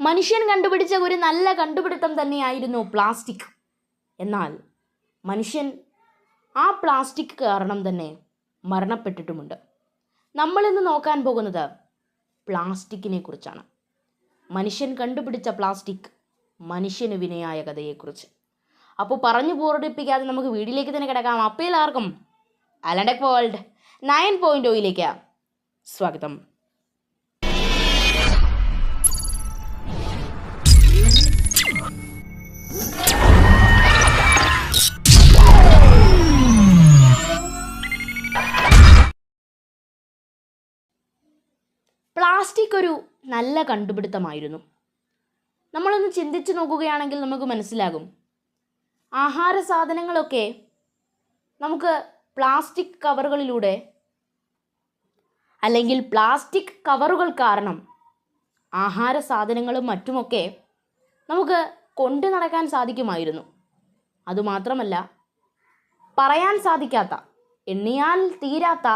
മനുഷ്യൻ കണ്ടുപിടിച്ച ഒരു നല്ല കണ്ടുപിടുത്തം തന്നെയായിരുന്നു പ്ലാസ്റ്റിക്. എന്നാൽ മനുഷ്യൻ ആ പ്ലാസ്റ്റിക് കാരണം തന്നെ മരണപ്പെട്ടിട്ടുമുണ്ട്. നമ്മളിന്ന് നോക്കാൻ പോകുന്നത് പ്ലാസ്റ്റിക്കിനെ കുറിച്ചാണ്. മനുഷ്യൻ കണ്ടുപിടിച്ച പ്ലാസ്റ്റിക് മനുഷ്യന് വിനയായ കഥയെക്കുറിച്ച്. അപ്പോൾ പറഞ്ഞു പൂർണിപ്പിക്കാതെ നമുക്ക് വീട്ടിലേക്ക് തന്നെ കിടക്കാം. അപ്പോൾ എല്ലാവർക്കും അലണ്ടക് വേൾഡ് നയൻ പോയിന്റ് ഒയിലേക്ക് സ്വാഗതം. പ്ലാസ്റ്റിക് ഒരു നല്ല കണ്ടുപിടുത്തമായിരുന്നു. നമ്മളൊന്ന് ചിന്തിച്ചു നോക്കുകയാണെങ്കിൽ നമുക്ക് മനസ്സിലാകും. ആഹാര സാധനങ്ങളൊക്കെ നമുക്ക് പ്ലാസ്റ്റിക് കവറുകളിലൂടെ അല്ലെങ്കിൽ പ്ലാസ്റ്റിക് കവറുകൾ കാരണം ആഹാര സാധനങ്ങളും മറ്റുമൊക്കെ നമുക്ക് കൊണ്ടു നടക്കാൻ സാധിക്കുമായിരുന്നു. അതുമാത്രമല്ല പറയാൻ സാധിക്കാത്ത എണ്ണിയാൽ തീരാത്ത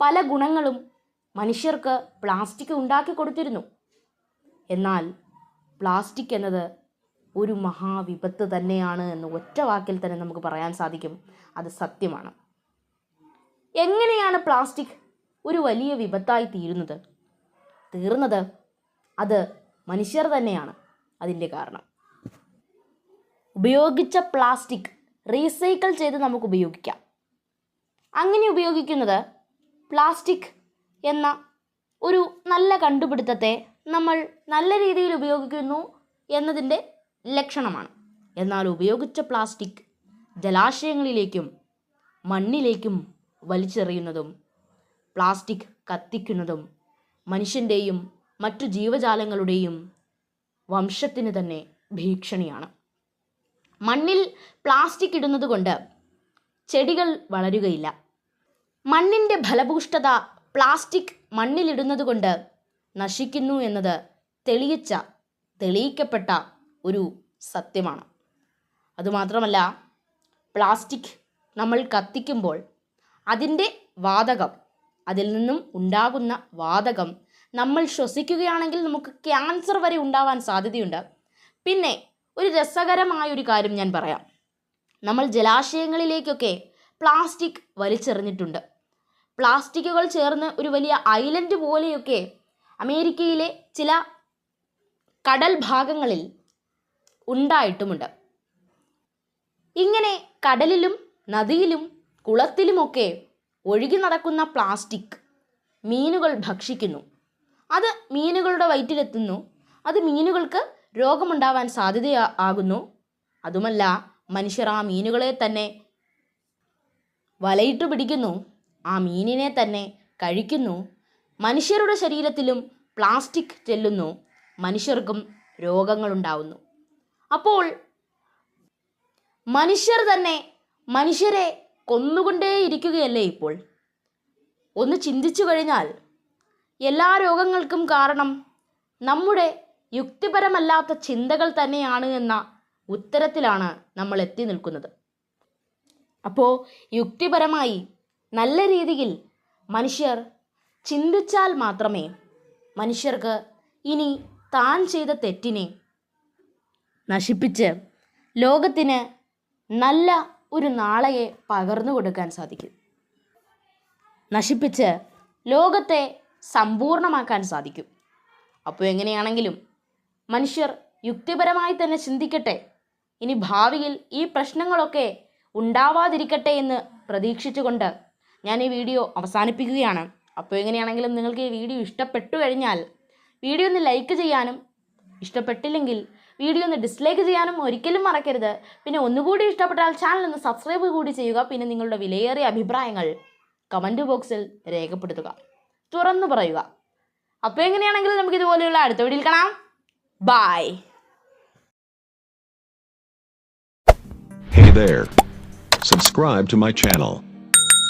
പല ഗുണങ്ങളും മനുഷ്യർക്ക് പ്ലാസ്റ്റിക് ഉണ്ടാക്കി കൊടുത്തിരുന്നു. എന്നാൽ പ്ലാസ്റ്റിക് എന്നത് ഒരു മഹാവിപത്ത് തന്നെയാണ് എന്ന് ഒറ്റ വാക്കിൽ തന്നെ നമുക്ക് പറയാൻ സാധിക്കും. അത് സത്യമാണ്. എങ്ങനെയാണ് പ്ലാസ്റ്റിക് ഒരു വലിയ വിപത്തായി തീരുന്നത്? തീർന്നത് അത് മനുഷ്യർ തന്നെയാണ്. അതിന്റെ കാരണം. ഉപയോഗിച്ച പ്ലാസ്റ്റിക് റീസൈക്കിൾ ചെയ്ത് നമുക്ക് ഉപയോഗിക്കാം. അങ്ങനെ ഉപയോഗിക്കുന്നത് പ്ലാസ്റ്റിക് എന്ന ഒരു നല്ല കണ്ടുപിടുത്തത്തെ നമ്മൾ നല്ല രീതിയിൽ ഉപയോഗിക്കുന്നു എന്നതിന്റെ ലക്ഷണമാണ്. എന്നാൽ ഉപയോഗിച്ച പ്ലാസ്റ്റിക് ജലാശയങ്ങളിലേക്കും മണ്ണിലേക്കും വലിച്ചെറിയുന്നതും പ്ലാസ്റ്റിക് കത്തിക്കുന്നതും മനുഷ്യന്റെയും മറ്റു ജീവജാലങ്ങളുടെയും വംശത്തിന് തന്നെ ഭീഷണിയാണ്. മണ്ണിൽ പ്ലാസ്റ്റിക് ഇടുന്നത് കൊണ്ട് ചെടികൾ വളരുകയില്ല. മണ്ണിന്റെ ഫലഭൂഷ്ഠത പ്ലാസ്റ്റിക് മണ്ണിലിടുന്നത് കൊണ്ട് നശിക്കുന്നു എന്നത് തെളിയിച്ച തെളിയിക്കപ്പെട്ട ഒരു സത്യമാണ്. അതുമാത്രമല്ല പ്ലാസ്റ്റിക് നമ്മൾ കത്തിക്കുമ്പോൾ അതിന്റെ വാതകം അതിൽ നിന്നും ഉണ്ടാകുന്ന വാതകം നമ്മൾ ശ്വസിക്കുകയാണെങ്കിൽ നമുക്ക് ക്യാൻസർ വരെ ഉണ്ടാവാൻ സാധ്യതയുണ്ട്. പിന്നെ ഒരു രസകരമായ ഒരു കാര്യം ഞാൻ പറയാം. നമ്മൾ ജലാശയങ്ങളിലേക്കൊക്കെ പ്ലാസ്റ്റിക് വലിച്ചെറിഞ്ഞിട്ടുണ്ട്. പ്ലാസ്റ്റിക്കുകൾ ചേർന്ന് ഒരു വലിയ ഐലൻഡ് പോലെയൊക്കെ അമേരിക്കയിലെ ചില കടൽ ഭാഗങ്ങളിൽ ഉണ്ടായിട്ടുമുണ്ട്. ഇങ്ങനെ കടലിലും നദിയിലും കുളത്തിലുമൊക്കെ ഒഴുകി നടക്കുന്ന പ്ലാസ്റ്റിക് മീനുകൾ ഭക്ഷിക്കുന്നു. അത് മീനുകളുടെ വയറ്റിലെത്തുന്നു. അത് മീനുകൾക്ക് രോഗമുണ്ടാവാൻ സാധ്യത ആകുന്നു. അതുമല്ല മനുഷ്യർ ആ മീനുകളെ തന്നെ വലയിട്ട് പിടിക്കുന്നു. ആ മീനിനെ തന്നെ കഴിക്കുന്നു. മനുഷ്യരുടെ ശരീരത്തിലും പ്ലാസ്റ്റിക് ചെല്ലുന്നു. മനുഷ്യർക്കും രോഗങ്ങളുണ്ടാവുന്നു. അപ്പോൾ മനുഷ്യർ തന്നെ മനുഷ്യരെ കൊന്നുകൊണ്ടേയിരിക്കുകയല്ലേ ഇപ്പോൾ? ഒന്ന് ചിന്തിച്ചു കഴിഞ്ഞാൽ എല്ലാ രോഗങ്ങൾക്കും കാരണം നമ്മുടെ യുക്തിപരമല്ലാത്ത ചിന്തകൾ തന്നെയാണ് എന്ന ഉത്തരത്തിലാണ് നമ്മൾ എത്തി നിൽക്കുന്നത്. അപ്പോൾ യുക്തിപരമായി നല്ല രീതിയിൽ മനുഷ്യർ ചിന്തിച്ചാൽ മാത്രമേ മനുഷ്യർക്ക് ഇനി താൻ ചെയ്ത തെറ്റിനെ നശിപ്പിച്ച് ലോകത്തിന് നല്ല ഒരു നാളെയെ പകർന്നു കൊടുക്കാൻ സാധിക്കും. നശിപ്പിച്ച് ലോകത്തെ സമ്പൂർണമാക്കാൻ സാധിക്കും. അപ്പോൾ എങ്ങനെയാണെങ്കിലും മനുഷ്യർ യുക്തിപരമായി തന്നെ ചിന്തിക്കട്ടെ. ഇനി ഭാവിയിൽ ഈ പ്രശ്നങ്ങളൊക്കെ ഉണ്ടാവാതിരിക്കട്ടെ എന്ന് പ്രതീക്ഷിച്ചുകൊണ്ട് ഞാൻ ഈ വീഡിയോ അവസാനിപ്പിക്കുകയാണ്. അപ്പോൾ എങ്ങനെയാണെങ്കിലും നിങ്ങൾക്ക് ഈ വീഡിയോ ഇഷ്ടപ്പെട്ടു കഴിഞ്ഞാൽ വീഡിയോ ഒന്ന് ലൈക്ക് ചെയ്യാനും ഇഷ്ടപ്പെട്ടില്ലെങ്കിൽ വീഡിയോ ഒന്ന് ഡിസ്ലൈക്ക് ചെയ്യാനും ഒരിക്കലും മറക്കരുത്. പിന്നെ ഒന്നുകൂടി ഇഷ്ടപ്പെട്ടാൽ ചാനൽ ഒന്ന് സബ്സ്ക്രൈബ് കൂടി ചെയ്യുക. പിന്നെ നിങ്ങളുടെ വിലയേറിയ അഭിപ്രായങ്ങൾ കമന്റ് ബോക്സിൽ രേഖപ്പെടുത്തുക. തുറന്നു പറയുക. അപ്പോൾ എങ്ങനെയാണെങ്കിലും നമുക്ക് ഇതുപോലെയുള്ള അടുത്ത വീഡിയോയിൽ കാണാം. Bye Hey there. Subscribe to my channel.